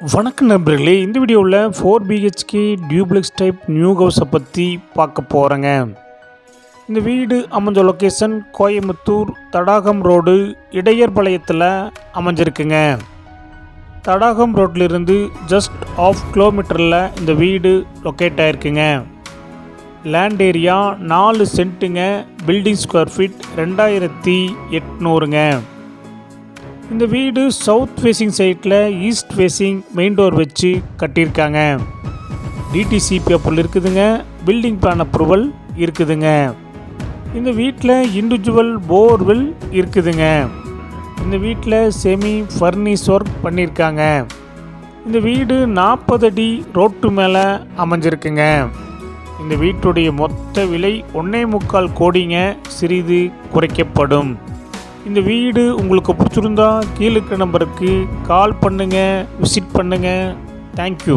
வணக்கம் நண்பர்களே இந்த வீடியோவில் four BHK duplex type new ஹவுஸை பற்றி பார்க்க போகிறேங்க இந்த வீடு அமைஞ்ச லொக்கேஷன் கோயம்புத்தூர் தடாகம் ரோடு இடையர்பாளையத்தில் அமைஞ்சிருக்குங்க. தடாகம் ரோட்லேருந்து ஜஸ்ட் ஆஃப் கிலோமீட்டரில் இந்த வீடு லொக்கேட் ஆயிருக்குங்க. லேண்ட் ஏரியா நாலு சென்ட்டுங்க பில்டிங் ஸ்கொயர் ஃபீட் ரெண்டாயிரத்தி எட்நூறுங்க. இந்த வீடு சவுத் ஃபேஸிங் சைட்டில் ஈஸ்ட் ஃபேஸிங் மெயின் டோர் வச்சு கட்டியிருக்காங்க. டிடிசி பேப்பர் இருக்குதுங்க. பில்டிங் பிளான் அப்ரூவல் இருக்குதுங்க. இந்த வீட்டில் இண்டிவிஜுவல் போர்வெல் இருக்குதுங்க. இந்த வீட்டில் செமி ஃபர்னிஷ் ஒர்க் பண்ணியிருக்காங்க. இந்த வீடு நாற்பது அடி ரோட்டு மேலே அமைஞ்சிருக்குங்க. இந்த வீட்டுடைய மொத்த விலை ஒன்றே முக்கால் கோடிங்க. சிறிது குறைக்கப்படும். இந்த வீடு உங்களுக்கு பிடிச்சிருந்தா கீழே இருக்கிற நம்பருக்கு கால் பண்ணுங்கள் விசிட் பண்ணுங்கள் தேங்க்யூ